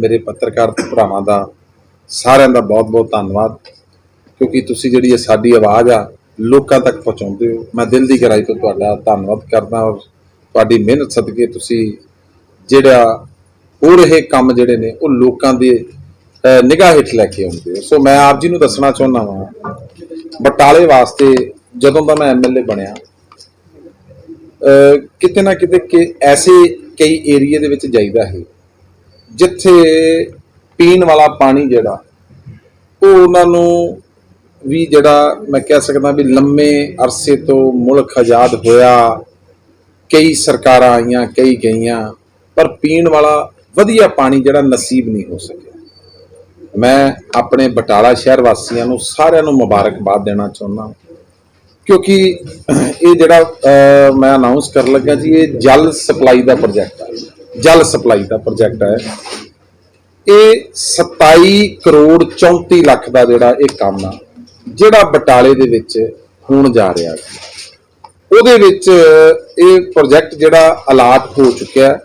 ਮੇਰੇ ਪੱਤਰਕਾਰ ਭਰਾਵਾਂ ਦਾ ਸਾਰਿਆਂ ਦਾ ਬਹੁਤ-ਬਹੁਤ ਧੰਨਵਾਦ, ਕਿਉਂਕਿ ਤੁਸੀਂ ਜਿਹੜੀ ਇਹ ਸਾਡੀ ਆਵਾਜ਼ ਆ ਲੋਕਾਂ ਤੱਕ ਪਹੁੰਚਾਉਂਦੇ ਹੋ। ਮੈਂ ਦਿਲ ਦੀ ਗਹਿਰਾਈ ਤੋਂ ਤੁਹਾਡਾ ਧੰਨਵਾਦ ਕਰਦਾ ਔਰ ਤੁਹਾਡੀ ਮਿਹਨਤ ਸਦਕੇ ਤੁਸੀਂ ਜਿਹੜਾ ਹੋ ਰਹੇ ਕੰਮ ਜਿਹੜੇ ਨੇ, ਉਹ ਲੋਕਾਂ ਦੇ ਨਿਗਾਹ ਹੇਠ ਲੈ ਕੇ ਆਉਂਦੇ ਹੋ। ਸੋ ਮੈਂ ਆਪ ਜੀ ਨੂੰ ਦੱਸਣਾ ਚਾਹੁੰਦਾ ਹਾਂ ਬਟਾਲੇ ਵਾਸਤੇ ਜਦੋਂ ਦਾ ਮੈਂ ਐਮਐਲਏ ਬਣਿਆ ਕਿਤੇ ਨਾ ਕਿਤੇ ਕਿ ਐਸੇ ਕਈ ਏਰੀਏ ਦੇ ਵਿੱਚ ਜਾਈਦਾ ਹੈ ਜਿੱਥੇ ਪੀਣ ਵਾਲਾ ਪਾਣੀ ਜਿਹੜਾ, ਉਹ ਉਹਨਾਂ ਨੂੰ ਵੀ ਜਿਹੜਾ ਮੈਂ ਕਹਿ ਸਕਦਾ ਵੀ ਲੰਮੇ ਅਰਸੇ ਤੋਂ ਮੁਲਕ ਆਜ਼ਾਦ ਹੋਇਆ। ਕਈ ਸਰਕਾਰਾਂ ਆਈਆਂ, ਕਈ ਗਈਆਂ, ਪਰ ਪੀਣ ਵਾਲਾ ਵਧੀਆ ਪਾਣੀ ਜਿਹੜਾ ਨਸੀਬ ਨਹੀਂ ਹੋ ਸਕਿਆ। ਮੈਂ ਆਪਣੇ ਬਟਾਲਾ ਸ਼ਹਿਰ ਵਾਸੀਆਂ ਨੂੰ ਸਾਰਿਆਂ ਨੂੰ ਮੁਬਾਰਕਬਾਦ ਦੇਣਾ ਚਾਹੁੰਦਾ ਕਿਉਂਕਿ ਇਹ ਜਿਹੜਾ ਮੈਂ ਅਨਾਉਂਸ ਕਰਨ ਲੱਗਾ ਜੀ, ਇਹ ਜਲ ਸਪਲਾਈ ਦਾ ਪ੍ਰੋਜੈਕਟ ਜਲ ਸਪਲਾਈ ਦਾ ਪ੍ਰੋਜੈਕਟ ਹੈ। ਇਹ 27 ਕਰੋੜ 34 ਲੱਖ ਦਾ ਜਿਹੜਾ ਇਹ ਕੰਮ ਆ, ਜਿਹੜਾ ਬਟਾਲੇ ਦੇ ਵਿੱਚ ਹੋਣ ਜਾ ਰਿਹਾ ਹੈ। ਉਹਦੇ ਵਿੱਚ ਇਹ ਪ੍ਰੋਜੈਕਟ ਜਿਹੜਾ ਅਲਾਟ ਹੋ ਚੁੱਕਿਆ ਹੈ।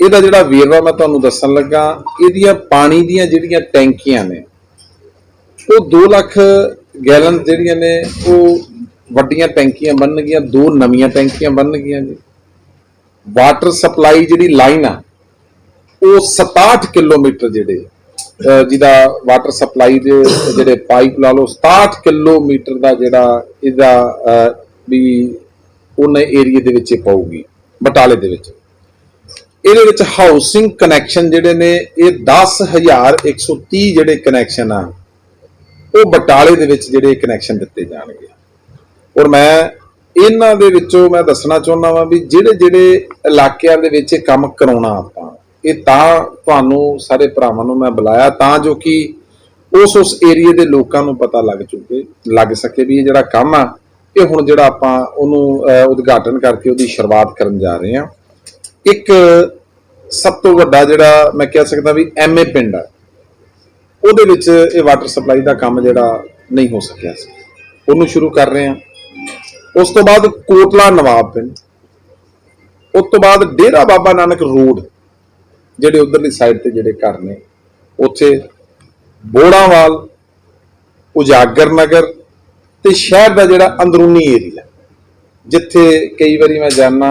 ਇਹਦਾ ਜਿਹੜਾ ਵੇਰਵਾ ਮੈਂ ਤੁਹਾਨੂੰ ਦੱਸਣ ਲੱਗਾ, ਇਹਦੀਆਂ ਪਾਣੀ ਦੀਆਂ ਜਿਹੜੀਆਂ ਟੈਂਕੀਆਂ ਨੇ, ਉਹ 2 ਲੱਖ ਗੈਲਨ ਜਿਹੜੀਆਂ ਨੇ, ਉਹ ਵੱਡੀਆਂ ਟੈਂਕੀਆਂ ਬਣਨਗੀਆਂ, ਦੋ ਨਵੀਆਂ ਟੈਂਕੀਆਂ ਬਣਨਗੀਆਂ ਜੀ। ਵਾਟਰ ਸਪਲਾਈ ਜਿਹੜੀ ਲਾਈਨ ਆ, ਉਹ 67 ਕਿਲੋਮੀਟਰ ਜਿਹੜੇ ਜਿਹਦਾ ਵਾਟਰ ਸਪਲਾਈ ਦੇ ਜਿਹੜੇ ਪਾਈਪ ਲਾ ਲਓ 67 ਕਿਲੋਮੀਟਰ ਦਾ ਜਿਹੜਾ ਇਹਦਾ ਵੀ ਉਹਨੇ ਏਰੀਆ ਦੇ ਵਿੱਚ ਇਹ ਪਊਗੀ, ਬਟਾਲੇ ਦੇ ਵਿੱਚ। ਇਹਦੇ ਵਿੱਚ ਹਾਊਸਿੰਗ ਕਨੈਕਸ਼ਨ ਜਿਹੜੇ ਨੇ, ਇਹ 10130 ਜਿਹੜੇ ਕਨੈਕਸ਼ਨ ਆ, ਉਹ ਬਟਾਲੇ ਦੇ ਵਿੱਚ ਜਿਹੜੇ ਕਨੈਕਸ਼ਨ ਦਿੱਤੇ ਜਾਣਗੇ। ਔਰ ਮੈਂ ਇਹਨਾਂ ਦੇ ਵਿੱਚੋਂ ਮੈਂ ਦੱਸਣਾ ਚਾਹੁੰਦਾ ਵਾਂ ਵੀ ਜਿਹੜੇ ਜਿਹੜੇ ਇਲਾਕਿਆਂ ਦੇ ਵਿੱਚ ਇਹ ਕੰਮ ਕਰਾਉਣਾ ਆਪਾਂ, ਇਹ ਤਾਂ ਤੁਹਾਨੂੰ ਸਾਰੇ ਭਰਾਵਾਂ ਨੂੰ ਮੈਂ ਬੁਲਾਇਆ ਤਾਂ ਜੋ ਕਿ ਉਸ ਉਸ ਏਰੀਏ ਦੇ ਲੋਕਾਂ ਨੂੰ ਪਤਾ ਲੱਗ ਚੁੱਕੇ, ਲੱਗ ਸਕੇ ਵੀ ਇਹ ਜਿਹੜਾ ਕੰਮ ਆ, ਇਹ ਹੁਣ ਜਿਹੜਾ ਆਪਾਂ ਉਹਨੂੰ ਉਦਘਾਟਨ ਕਰਕੇ ਉਹਦੀ ਸ਼ੁਰੂਆਤ ਕਰਨ ਜਾ ਰਹੇ ਹਾਂ। ਇੱਕ ਸਭ ਤੋਂ ਵੱਡਾ ਜਿਹੜਾ ਮੈਂ ਕਹਿ ਸਕਦਾ ਵੀ ਐਮਏ ਪਿੰਡ ਆ, ਉਹਦੇ ਵਿੱਚ ਇਹ ਵਾਟਰ ਸਪਲਾਈ ਦਾ ਕੰਮ ਜਿਹੜਾ ਨਹੀਂ ਹੋ ਸਕਿਆ ਸੀ। ਉਹਨੂੰ ਸ਼ੁਰੂ ਕਰ ਰਹੇ ਹਾਂ। ਉਸ ਤੋਂ ਬਾਅਦ ਕੋਟਲਾ ਨਵਾਬ ਪਿੰਡ। ਉਸ ਤੋਂ ਬਾਅਦ ਡੇਰਾ ਬਾਬਾ ਨਾਨਕ ਰੋਡ, ਜਿਹੜੇ ਉਧਰਲੀ ਸਾਈਡ ਤੇ ਜਿਹੜੇ ਘਰ ਨੇ, ਉੱਥੇ ਬੋੜਾਵਾਲ, ਉਜਾਗਰ ਨਗਰ ਤੇ ਸ਼ਹਿਰ ਦਾ ਜਿਹੜਾ ਅੰਦਰੂਨੀ ਏਰੀਆ ਜਿੱਥੇ ਕਈ ਵਾਰੀ ਮੈਂ ਜਾਣਾ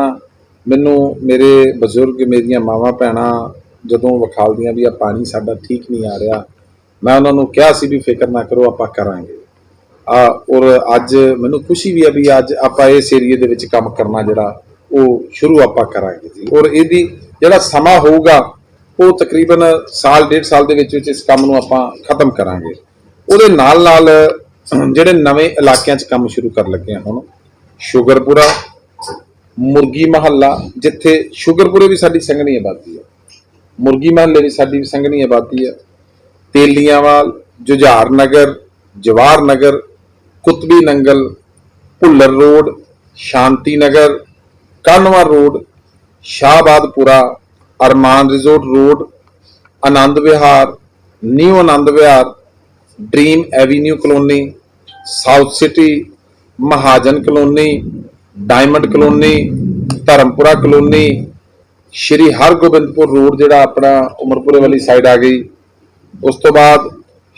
ਮੈਨੂੰ ਮੇਰੇ ਬਜ਼ੁਰਗ, ਮੇਰੀਆਂ ਮਾਵਾਂ ਭੈਣਾਂ ਜਦੋਂ ਵਿਖਾਲਦੀਆਂ ਵੀ ਆ, ਪਾਣੀ ਸਾਡਾ ਠੀਕ ਨਹੀਂ ਆ ਰਿਹਾ, ਮੈਂ ਉਹਨਾਂ ਨੂੰ ਕਿਹਾ ਸੀ ਵੀ ਫਿਕਰ ਨਾ ਕਰੋ, ਆਪਾਂ ਕਰਾਂਗੇ। ਆ, ਔਰ ਅੱਜ ਮੈਨੂੰ ਖੁਸ਼ੀ ਵੀ ਆ ਵੀ ਅੱਜ ਆਪਾਂ ਇਸ ਏਰੀਏ ਦੇ ਵਿੱਚ ਕੰਮ ਕਰਨਾ ਜਿਹੜਾ ਉਹ ਸ਼ੁਰੂ ਆਪਾਂ ਕਰਾਂਗੇ ਜੀ। ਔਰ ਇਹਦੀ ਜਿਹੜਾ ਸਮਾਂ ਹੋਊਗਾ, ਉਹ ਤਕਰੀਬਨ ਸਾਲ, ਡੇਢ ਸਾਲ ਦੇ ਵਿੱਚ ਵਿੱਚ ਇਸ ਕੰਮ ਨੂੰ ਆਪਾਂ ਖਤਮ ਕਰਾਂਗੇ। ਉਹਦੇ ਨਾਲ ਨਾਲ ਜਿਹੜੇ ਨਵੇਂ ਇਲਾਕਿਆਂ 'ਚ ਕੰਮ ਸ਼ੁਰੂ ਕਰਨ ਲੱਗੇ ਆ ਹੁਣ, ਸ਼ੁਗਰਪੁਰਾ, ਮੁਰਗੀ ਮਹੱਲਾ, ਜਿੱਥੇ ਸ਼ੁਗਰਪੁਰੇ ਵੀ ਸਾਡੀ ਸੰਘਣੀ ਆਬਾਦੀ ਹੈ ਮੁਰਗੀ ਮਹੱਲੇ ਵੀ ਸਾਡੀ ਵੀ ਸੰਘਣੀ ਆਬਾਦੀ ਹੈ Teliyanwal Jujhar Nagar Jawahar Nagar Kutbi Nangal, Bhullar road Shanti Nagar Kanwa road, Shahbadpura, Arman resort road, Anand Vihar, new Anand Vihar, dream avenue colony, south city, Mahajan colony, diamond colony, Dharampura colony, Shri Hargobindpur road ਜਿਹੜਾ ਆਪਣਾ ਉਮਰਪੁਰੇ ਵਾਲੀ side ਆ ਗਈ। ਉਸ ਤੋਂ ਬਾਅਦ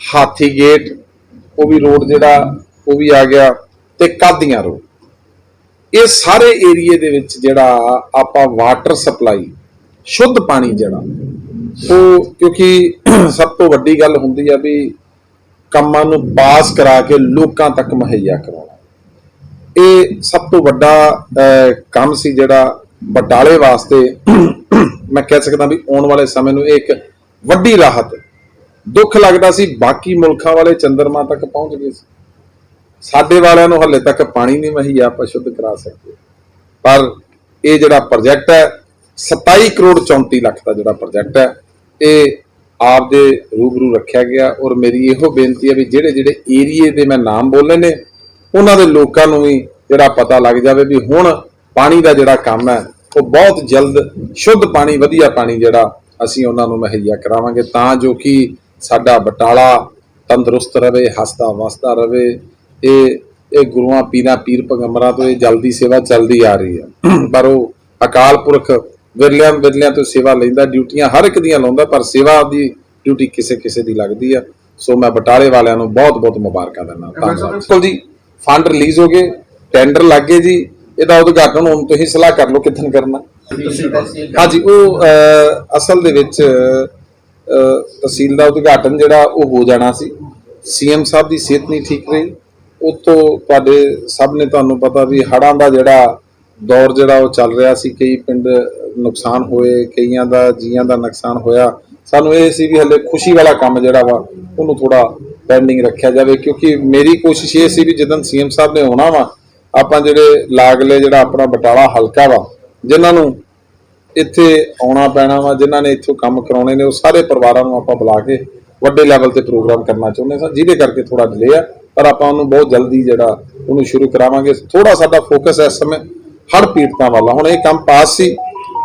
ਹਾਥੀ gate ਉਹ ਵੀ ਰੋਡ ਜਿਹੜਾ ਉਹ ਵੀ ਆ ਗਿਆ ਤੇ ਕਾਦੀਆਂ ਰੋਡ ਇਹ ਸਾਰੇ ਏਰੀਏ ਦੇ ਵਿੱਚ ਜਿਹੜਾ ਆਪਾਂ ਵਾਟਰ ਸਪਲਾਈ ਸ਼ੁੱਧ ਪਾਣੀ ਜਿਹੜਾ, ਉਹ ਕਿਉਂਕਿ ਸਭ ਤੋਂ ਵੱਡੀ ਗੱਲ ਹੁੰਦੀ ਆ ਵੀ ਕੰਮਾਂ ਨੂੰ ਪਾਸ ਕਰਾ ਕੇ ਲੋਕਾਂ ਤੱਕ ਮੁਹੱਈਆ ਕਰਾਉਣਾ। ਇਹ ਸਭ ਤੋਂ ਵੱਡਾ ਕੰਮ ਸੀ ਜਿਹੜਾ ਬਟਾਲੇ ਵਾਸਤੇ, ਮੈਂ ਕਹਿ ਸਕਦਾ ਵੀ ਆਉਣ ਵਾਲੇ ਸਮੇਂ ਨੂੰ ਇਹ ਇੱਕ ਵੱਡੀ ਰਾਹਤ। ਦੁੱਖ ਲੱਗਦਾ ਸੀ ਬਾਕੀ ਮੁਲਕਾਂ ਵਾਲੇ ਚੰਦਰਮਾ ਤੱਕ ਪਹੁੰਚ ਗਏ ਸੀ। ਸਾਡੇ ਵਾਲਿਆਂ ਨੂੰ ਹੱਲੇ ਤੱਕ ਪਾਣੀ ਨਹੀਂ ਮੁਹੱਈਆ ਆਪਾਂ ਸ਼ੁੱਧ ਕਰਾ ਸਕਦੇ ਪਰ ਇਹ ਜਿਹੜਾ ਪ੍ਰੋਜੈਕਟ ਹੈ 27 ਕਰੋੜ 34 ਲੱਖ ਦਾ ਜਿਹੜਾ ਪ੍ਰੋਜੈਕਟ ਹੈ, ਇਹ ਆਪ ਦੇ ਰੂਬਰੂ ਰੱਖਿਆ ਗਿਆ ਔਰ ਮੇਰੀ ਇਹੋ ਬੇਨਤੀ ਹੈ ਵੀ ਜਿਹੜੇ ਜਿਹੜੇ ਏਰੀਏ ਦੇ ਮੈਂ ਨਾਮ ਬੋਲੇ ਨੇ ਉਹਨਾਂ ਦੇ ਲੋਕਾਂ ਨੂੰ ਵੀ ਜਿਹੜਾ ਪਤਾ ਲੱਗ ਜਾਵੇ ਵੀ ਹੁਣ ਪਾਣੀ ਦਾ ਜਿਹੜਾ ਕੰਮ ਹੈ, ਉਹ ਬਹੁਤ ਜਲਦ ਸ਼ੁੱਧ ਪਾਣੀ, ਵਧੀਆ ਪਾਣੀ ਜਿਹੜਾ ਅਸੀਂ ਉਹਨਾਂ ਨੂੰ ਮੁਹੱਈਆ ਕਰਾਵਾਂਗੇ ਤਾਂ ਜੋ ਕਿ ਸਾਡਾ ਬਟਾਲਾ ਤੰਦਰੁਸਤ ਰਵੇ ਹੱਸਦਾ ਵਸਦਾ ਰਵੇ ਇਹ ਇਹ ਗੁਰੂਆਂ ਪੀਰਾਂ ਪੀਰ ਪੈਗੰਬਰਾਂ ਤੋਂ ਇਹ ਜਲਦੀ ਸੇਵਾ ਚੱਲਦੀ ਆ ਰਹੀ ਹੈ। ਪਰ ਉਹ ਅਕਾਲ ਪੁਰਖ ਵਿਰਲਿਆਂ ਵਿਰਲਿਆਂ ਤੋਂ ਸੇਵਾ ਲੈਂਦਾ ਡਿਊਟੀਆਂ ਹਰ ਇੱਕ ਦੀਆਂ ਲਾਉਂਦਾ ਪਰ ਸੇਵਾ ਦੀ ਡਿਊਟੀ ਕਿਸੇ ਕਿਸੇ ਦੀ ਲੱਗਦੀ ਆ ਸੋ ਮੈਂ ਬਟਾਲੇ ਵਾਲਿਆਂ ਨੂੰ ਬਹੁਤ ਬਹੁਤ ਮੁਬਾਰਕਾਂ ਦਿੰਦਾ। ਧੰਨਵਾਦ। ਬਿਲਕੁਲ ਜੀ ਫੰਡ ਰਿਲੀਜ਼ ਹੋ ਗਏ ਟੈਂਡਰ ਲੱਗ ਗਏ ਜੀ। ਇਹਦਾ ਉਦਘਾਟਨ ਹੁਣ ਤੁਸੀਂ ਸਲਾਹ ਕਰ ਲਓ ਕਿੱਦਣ ਕਰਨਾ। ਹਾਂਜੀ ਉਹ ਅਸਲ ਦੇ ਵਿੱਚ ਤਹਿਸੀਲ ਦਾ ਉਦਘਾਟਨ ਜਿਹੜਾ ਉਹ ਹੋ ਜਾਣਾ ਸੀ। ਸੀਐਮ ਸਾਹਿਬ ਦੀ ਸਿਹਤ ਨਹੀਂ ਠੀਕ ਰਹੀ। ਉਤੋਂ ਤੁਹਾਡੇ ਸਭ ਨੇ ਤੁਹਾਨੂੰ ਪਤਾ ਵੀ ਹੜ੍ਹਾਂ ਦਾ ਜਿਹੜਾ ਦੌਰ ਜਿਹੜਾ ਉਹ ਚੱਲ ਰਿਹਾ ਸੀ, ਕਈ ਪਿੰਡ ਨੁਕਸਾਨ ਹੋਏ, ਕਈਆਂ ਦਾ, ਜੀਆਂ ਦਾ ਨੁਕਸਾਨ ਹੋਇਆ। ਸਾਨੂੰ ਇਹ ਸੀ ਵੀ ਹਲੇ ਖੁਸ਼ੀ ਵਾਲਾ ਕੰਮ ਜਿਹੜਾ ਵਾ, ਉਹਨੂੰ ਥੋੜਾ ਪੈਂਡਿੰਗ ਰੱਖਿਆ ਜਾਵੇ, ਕਿਉਂਕਿ ਮੇਰੀ ਕੋਸ਼ਿਸ਼ ਇਹ ਸੀ ਵੀ ਜਦੋਂ ਸੀਐਮ ਸਾਹਿਬ ਨੇ ਆਉਣਾ ਵਾ, ਆਪਾਂ ਜਿਹੜੇ ਲਾਗਲੇ ਜਿਹੜਾ ਆਪਣਾ ਬਟਾਲਾ ਹਲਕਾ ਵਾ, ਜਿਨ੍ਹਾਂ ਨੂੰ ਇੱਥੇ ਆਉਣਾ ਪੈਣਾ ਵਾ, ਜਿਨ੍ਹਾਂ ਨੇ ਇੱਥੋਂ ਕੰਮ ਕਰਾਉਣੇ ਨੇ, ਉਹ ਸਾਰੇ ਪਰਿਵਾਰਾਂ ਨੂੰ ਆਪਾਂ ਬੁਲਾ ਕੇ ਵੱਡੇ ਲੈਵਲ ਤੇ ਪ੍ਰੋਗਰਾਮ ਕਰਨਾ ਚਾਹੁੰਦੇ ਸਾਂ, ਜਿਹਦੇ ਕਰਕੇ ਥੋੜਾ ਡਿਲੇ ਆ। ਪਰ ਆਪਾਂ ਉਹਨੂੰ ਬਹੁਤ ਜਲਦੀ ਜਿਹੜਾ ਉਹਨੂੰ ਸ਼ੁਰੂ ਕਰਾਵਾਂਗੇ। ਥੋੜਾ ਸਾਡਾ ਫੋਕਸ ਇਸ ਸਮੇਂ ਹੜ ਪੀੜਤਾਂ ਵਾਲਾ ਹੁਣ ਇਹ ਕੰਮ ਪਾਸ ਸੀ।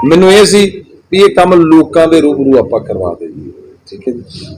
ਮੈਨੂੰ ਇਹ ਸੀ ਵੀ ਇਹ ਕੰਮ ਲੋਕਾਂ ਦੇ ਰੂਬਰੂ ਆਪਾਂ ਕਰਵਾ ਦੇਈਏ। ਠੀਕ ਹੈ ਜੀ।